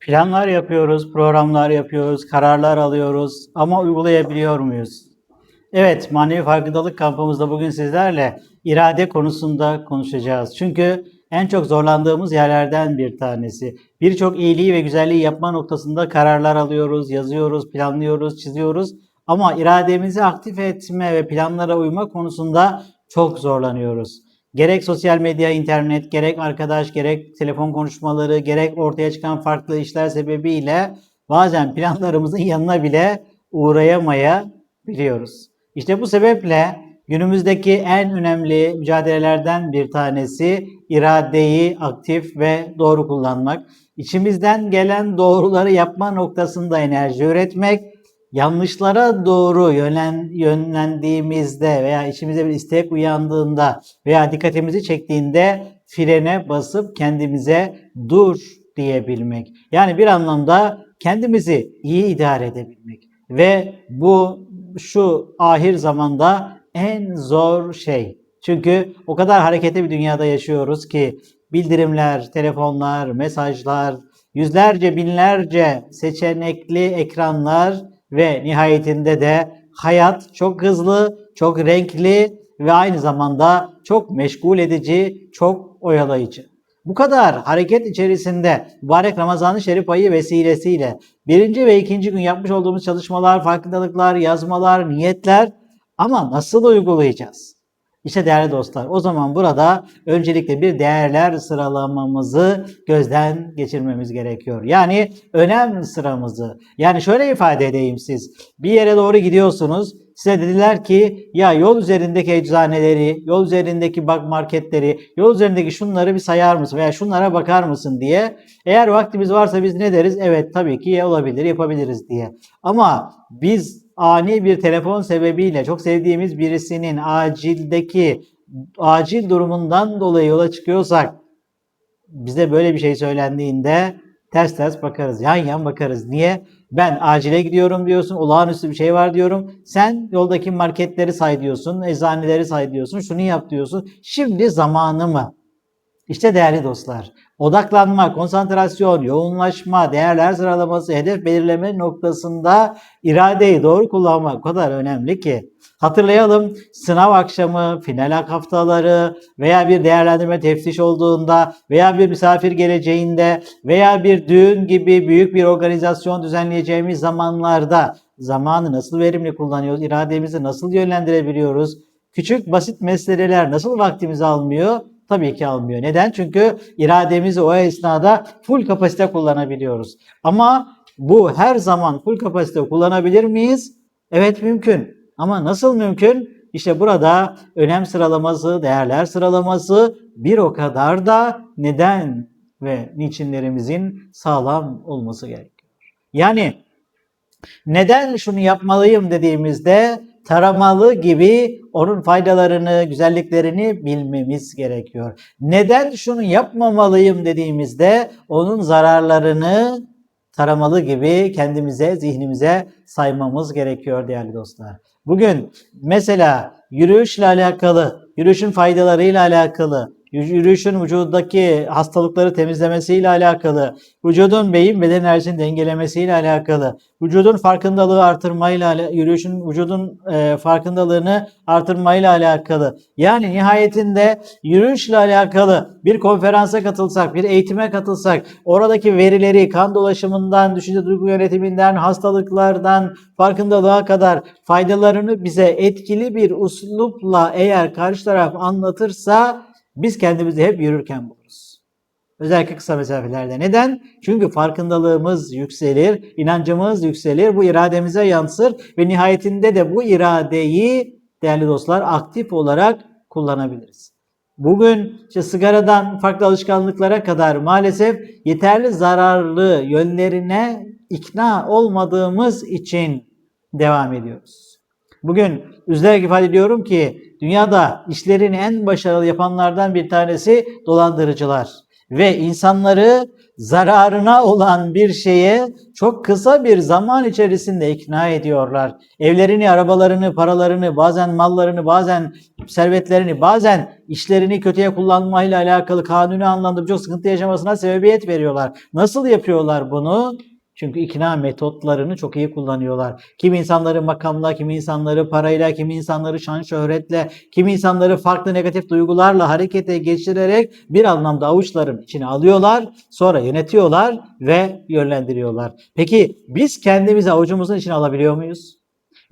Planlar yapıyoruz, programlar yapıyoruz, kararlar alıyoruz ama uygulayabiliyor muyuz? Evet, manevi farkındalık kampımızda bugün sizlerle irade konusunda konuşacağız. Çünkü en çok zorlandığımız yerlerden bir tanesi. Birçok iyiliği ve güzelliği yapma noktasında kararlar alıyoruz, yazıyoruz, planlıyoruz, çiziyoruz. Ama irademizi aktif etme ve planlara uyma konusunda çok zorlanıyoruz. Gerek sosyal medya, internet, gerek arkadaş, gerek telefon konuşmaları, gerek ortaya çıkan farklı işler sebebiyle bazen planlarımızın yanına bile uğrayamayabiliyoruz. İşte bu sebeple günümüzdeki en önemli mücadelelerden bir tanesi iradeyi aktif ve doğru kullanmak. İçimizden gelen doğruları yapma noktasında enerji üretmek, yanlışlara doğru yönlen, yönlendiğimizde veya içimize bir istek uyandığında veya dikkatimizi çektiğinde frene basıp kendimize dur diyebilmek. Yani bir anlamda kendimizi iyi idare edebilmek. Ve bu şu ahir zamanda en zor şey. Çünkü o kadar hareketli bir dünyada yaşıyoruz ki bildirimler, telefonlar, mesajlar, yüzlerce binlerce seçenekli ekranlar ve nihayetinde de hayat çok hızlı, çok renkli ve aynı zamanda çok meşgul edici, çok oyalayıcı. Bu kadar hareket içerisinde mübarek Ramazan-ı Şerif ayı vesilesiyle birinci ve ikinci gün yapmış olduğumuz çalışmalar, farkındalıklar, yazmalar, niyetler ama nasıl uygulayacağız? İşte değerli dostlar o zaman burada öncelikle bir değerler sıralamamızı gözden geçirmemiz gerekiyor. Yani önem sıramızı. Yani şöyle ifade edeyim siz. Bir yere doğru gidiyorsunuz. Size dediler ki ya yol üzerindeki eczaneleri, yol üzerindeki bak marketleri, yol üzerindeki şunları bir sayar mısın veya şunlara bakar mısın diye. Eğer vaktimiz varsa biz ne deriz? Evet tabii ki olabilir, yapabiliriz diye. Ama biz ani bir telefon sebebiyle çok sevdiğimiz birisinin acildeki acil durumundan dolayı yola çıkıyorsak bize böyle bir şey söylendiğinde ters ters bakarız. Yan yan bakarız. Niye? Ben acile gidiyorum diyorsun. Olağanüstü bir şey var diyorum. Sen yoldaki marketleri say diyorsun. Eczaneleri say diyorsun. Şunu yap diyorsun. Şimdi zamanı mı? İşte değerli dostlar, odaklanma, konsantrasyon, yoğunlaşma, değerler sıralaması, hedef belirleme noktasında iradeyi doğru kullanmak o kadar önemli ki. Hatırlayalım sınav akşamı, final haftaları veya bir değerlendirme teftiş olduğunda veya bir misafir geleceğinde veya bir düğün gibi büyük bir organizasyon düzenleyeceğimiz zamanlarda zamanı nasıl verimli kullanıyoruz, irademizi nasıl yönlendirebiliyoruz, küçük basit meseleler nasıl vaktimizi almıyor, Tabii ki almıyor. Neden? Çünkü irademizi o esnada full kapasite kullanabiliyoruz. Ama bu her zaman full kapasite kullanabilir miyiz? Evet mümkün. Ama nasıl mümkün? İşte burada önem sıralaması, değerler sıralaması bir o kadar da neden ve niçinlerimizin sağlam olması gerekiyor. Yani neden şunu yapmalıyım dediğimizde taramalı gibi onun faydalarını, güzelliklerini bilmemiz gerekiyor. Neden şunu yapmamalıyım dediğimizde onun zararlarını taramalı gibi kendimize, zihnimize saymamız gerekiyor değerli dostlar. Bugün mesela yürüyüşle alakalı, yürüyüşün faydalarıyla alakalı, yürüyüşün vücuttaki hastalıkları temizlemesiyle alakalı, vücudun beyin beden enerjisini dengelemesiyle alakalı, vücudun farkındalığı artırmayla, yürüyüşün vücudun e, farkındalığını artırmayla alakalı. Yani nihayetinde yürüyüşle alakalı bir konferansa katılsak, bir eğitime katılsak, oradaki verileri kan dolaşımından, düşünce duygu yönetiminden, hastalıklardan, farkındalığa kadar faydalarını bize etkili bir uslupla eğer karşı taraf anlatırsa biz kendimizi hep yürürken buluruz. Özellikle kısa mesafelerde. Neden? Çünkü farkındalığımız yükselir, inancımız yükselir, bu irademize yansır ve nihayetinde de bu iradeyi değerli dostlar aktif olarak kullanabiliriz. Bugün işte sigaradan farklı alışkanlıklara kadar maalesef yeterli zararlı yönlerine ikna olmadığımız için devam ediyoruz. Bugün üzülerek ifade ediyorum ki dünyada işlerini en başarılı yapanlardan bir tanesi dolandırıcılar. Ve insanları zararına olan bir şeye çok kısa bir zaman içerisinde ikna ediyorlar. Evlerini, arabalarını, paralarını, bazen mallarını, bazen servetlerini, bazen işlerini kötüye kullanmayla alakalı kanuni anlamda birçok sıkıntı yaşamasına sebebiyet veriyorlar. Nasıl yapıyorlar bunu? Çünkü ikna metotlarını çok iyi kullanıyorlar. Kimi insanları makamla, kimi insanları parayla, kimi insanları şan şöhretle, kimi insanları farklı negatif duygularla harekete geçirerek bir anlamda avuçların içine alıyorlar, sonra yönetiyorlar ve yönlendiriyorlar. Peki biz kendimizi avucumuzun içine alabiliyor muyuz?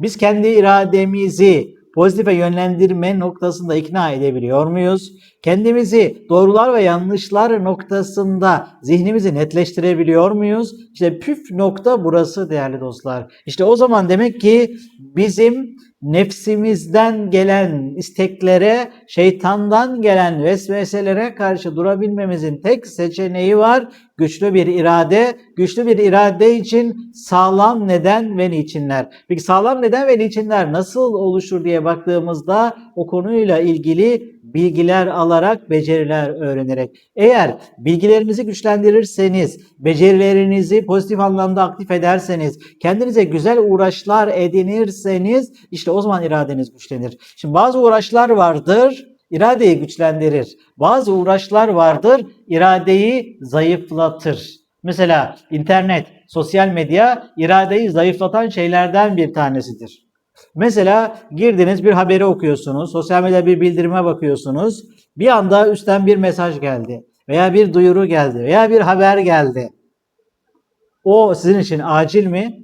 Biz kendi irademizi pozitife yönlendirme noktasında ikna edebiliyor muyuz? Kendimizi doğrular ve yanlışlar noktasında zihnimizi netleştirebiliyor muyuz? İşte püf nokta burası değerli dostlar. İşte o zaman demek ki bizim nefsimizden gelen isteklere, şeytandan gelen vesveselere karşı durabilmemizin tek seçeneği var. Güçlü bir irade, güçlü bir irade için sağlam neden ve niçinler. Peki sağlam neden ve niçinler nasıl oluşur diye baktığımızda o konuyla ilgili bilgiler alarak, beceriler öğrenerek. Eğer bilgilerinizi güçlendirirseniz, becerilerinizi pozitif anlamda aktif ederseniz, kendinize güzel uğraşlar edinirseniz işte o zaman iradeniz güçlenir. Şimdi bazı uğraşlar vardır, iradeyi güçlendirir. Bazı uğraşlar vardır, iradeyi zayıflatır. Mesela internet, sosyal medya iradeyi zayıflatan şeylerden bir tanesidir. Mesela girdiniz bir haberi okuyorsunuz, sosyal medyada bir bildirime bakıyorsunuz. Bir anda üstten bir mesaj geldi veya bir duyuru geldi veya bir haber geldi. O sizin için acil mi?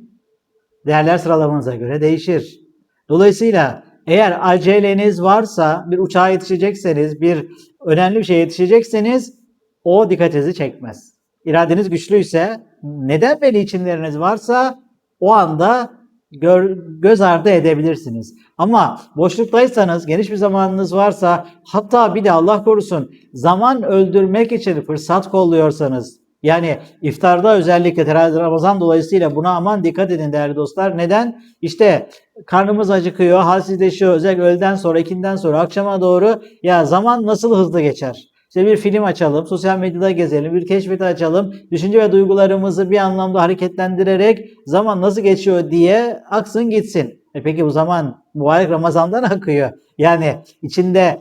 Değerler sıralamanıza göre değişir. Dolayısıyla eğer aceleniz varsa, bir uçağa yetişecekseniz, bir önemli bir şeye yetişecekseniz o dikkatinizi çekmez. İradeniz güçlüyse, neden ve niçinleriniz varsa o anda gör, göz ardı edebilirsiniz. Ama boşluktaysanız, geniş bir zamanınız varsa, hatta bir de Allah korusun zaman öldürmek için fırsat kolluyorsanız, yani iftarda özellikle terazi Ramazan dolayısıyla buna aman dikkat edin değerli dostlar. Neden? İşte karnımız acıkıyor, halsizleşiyor. Özellikle öğleden sonra, ikinden sonra, akşama doğru ya zaman nasıl hızlı geçer? İşte bir film açalım, sosyal medyada gezelim, bir keşfeti açalım. Düşünce ve duygularımızı bir anlamda hareketlendirerek zaman nasıl geçiyor diye aksın gitsin. E peki bu zaman mübarek Ramazan'dan akıyor. Yani içinde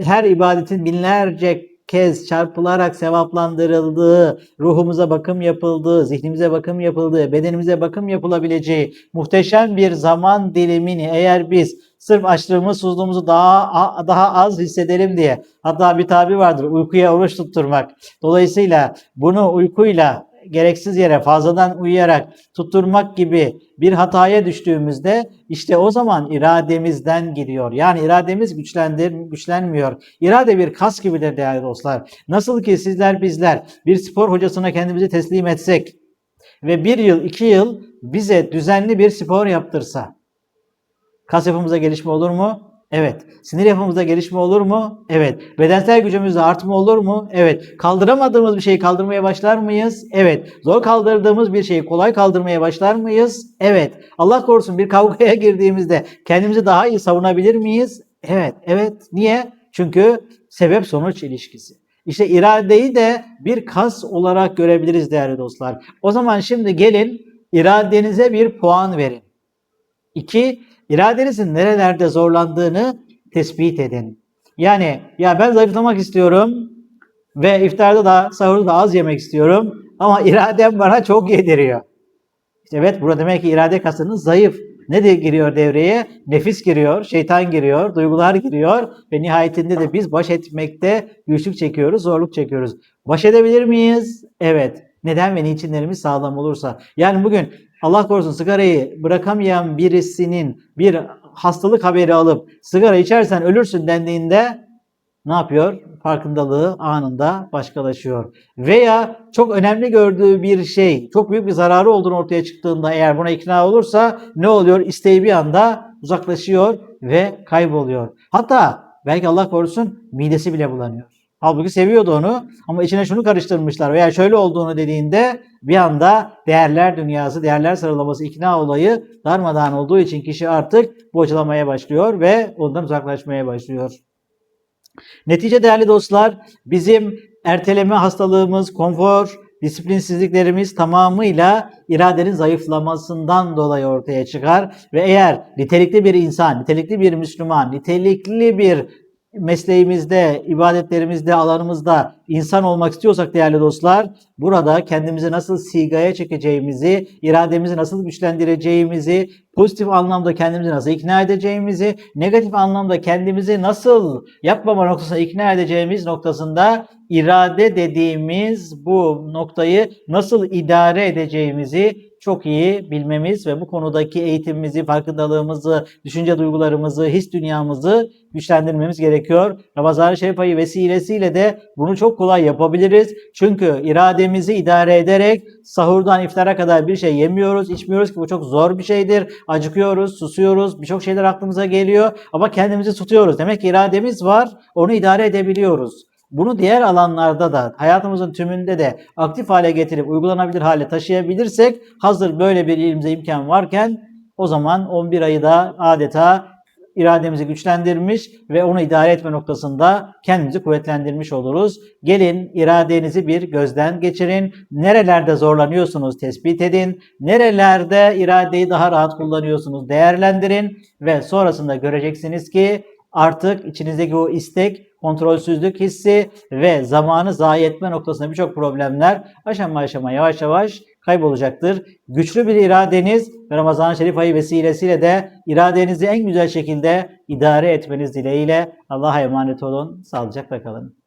her ibadetin binlerce kez çarpılarak sevaplandırıldığı, ruhumuza bakım yapıldığı, zihnimize bakım yapıldığı, bedenimize bakım yapılabileceği muhteşem bir zaman dilimini eğer biz sırf açlığımız, susluğumuzu daha daha az hissedelim diye hatta bir tabi vardır uykuya oruç tutturmak. Dolayısıyla bunu uykuyla gereksiz yere fazladan uyuyarak tutturmak gibi bir hataya düştüğümüzde işte o zaman irademizden gidiyor. Yani irademiz güçlendir, güçlenmiyor. İrade bir kas gibidir değerli dostlar. Nasıl ki sizler bizler bir spor hocasına kendimizi teslim etsek ve bir yıl iki yıl bize düzenli bir spor yaptırsa kas yapımıza gelişme olur mu? Evet. Sinir yapımızda gelişme olur mu? Evet. Bedensel gücümüzde artma olur mu? Evet. Kaldıramadığımız bir şeyi kaldırmaya başlar mıyız? Evet. Zor kaldırdığımız bir şeyi kolay kaldırmaya başlar mıyız? Evet. Allah korusun bir kavgaya girdiğimizde kendimizi daha iyi savunabilir miyiz? Evet. Evet. Niye? Çünkü sebep sonuç ilişkisi. İşte iradeyi de bir kas olarak görebiliriz değerli dostlar. O zaman şimdi gelin iradenize bir puan verin. İki, iradenizin nerelerde zorlandığını tespit edin. Yani ya ben zayıflamak istiyorum ve iftarda da sahurda da az yemek istiyorum ama iradem bana çok yediriyor. İşte evet burada demek ki irade kasınız zayıf. Ne de giriyor devreye? Nefis giriyor, şeytan giriyor, duygular giriyor ve nihayetinde de biz baş etmekte güçlük çekiyoruz, zorluk çekiyoruz. Baş edebilir miyiz? Evet. Neden ve niçinlerimiz sağlam olursa. Yani bugün Allah korusun sigarayı bırakamayan birisinin bir hastalık haberi alıp sigara içersen ölürsün dendiğinde ne yapıyor? Farkındalığı anında başkalaşıyor. Veya çok önemli gördüğü bir şey, çok büyük bir zararı olduğunu ortaya çıktığında eğer buna ikna olursa ne oluyor? İsteği bir anda uzaklaşıyor ve kayboluyor. Hatta belki Allah korusun midesi bile bulanıyor. Halbuki seviyordu onu ama içine şunu karıştırmışlar veya şöyle olduğunu dediğinde bir anda değerler dünyası, değerler sıralaması ikna olayı darmadağın olduğu için kişi artık bocalamaya başlıyor ve ondan uzaklaşmaya başlıyor. Netice değerli dostlar bizim erteleme hastalığımız, konfor disiplinsizliklerimiz tamamıyla iradenin zayıflamasından dolayı ortaya çıkar ve eğer nitelikli bir insan, nitelikli bir Müslüman, nitelikli bir mesleğimizde, ibadetlerimizde, alanımızda insan olmak istiyorsak değerli dostlar, burada kendimizi nasıl sigaya çekeceğimizi, irademizi nasıl güçlendireceğimizi, pozitif anlamda kendimizi nasıl ikna edeceğimizi, negatif anlamda kendimizi nasıl yapmama noktasına ikna edeceğimiz noktasında irade dediğimiz bu noktayı nasıl idare edeceğimizi çok iyi bilmemiz ve bu konudaki eğitimimizi, farkındalığımızı, düşünce duygularımızı, his dünyamızı güçlendirmemiz gerekiyor. Ramazan-ı Şerif ayı vesilesiyle de bunu çok kolay yapabiliriz. Çünkü irademizi idare ederek sahurdan iftara kadar bir şey yemiyoruz, içmiyoruz ki bu çok zor bir şeydir. Acıkıyoruz, susuyoruz, birçok şeyler aklımıza geliyor ama kendimizi tutuyoruz. Demek ki irademiz var, onu idare edebiliyoruz. Bunu diğer alanlarda da hayatımızın tümünde de aktif hale getirip uygulanabilir hale taşıyabilirsek hazır böyle bir elimize imkan varken o zaman 11 ayı da adeta irademizi güçlendirmiş ve onu idare etme noktasında kendimizi kuvvetlendirmiş oluruz. Gelin iradenizi bir gözden geçirin. Nerelerde zorlanıyorsunuz tespit edin. Nerelerde iradeyi daha rahat kullanıyorsunuz değerlendirin ve sonrasında göreceksiniz ki artık içinizdeki o istek, kontrolsüzlük hissi ve zamanı zayi etme noktasında birçok problemler aşama aşama yavaş yavaş kaybolacaktır. Güçlü bir iradeniz ve Ramazan-ı Şerif ayı vesilesiyle de iradenizi en güzel şekilde idare etmeniz dileğiyle Allah'a emanet olun. Sağlıcakla kalın.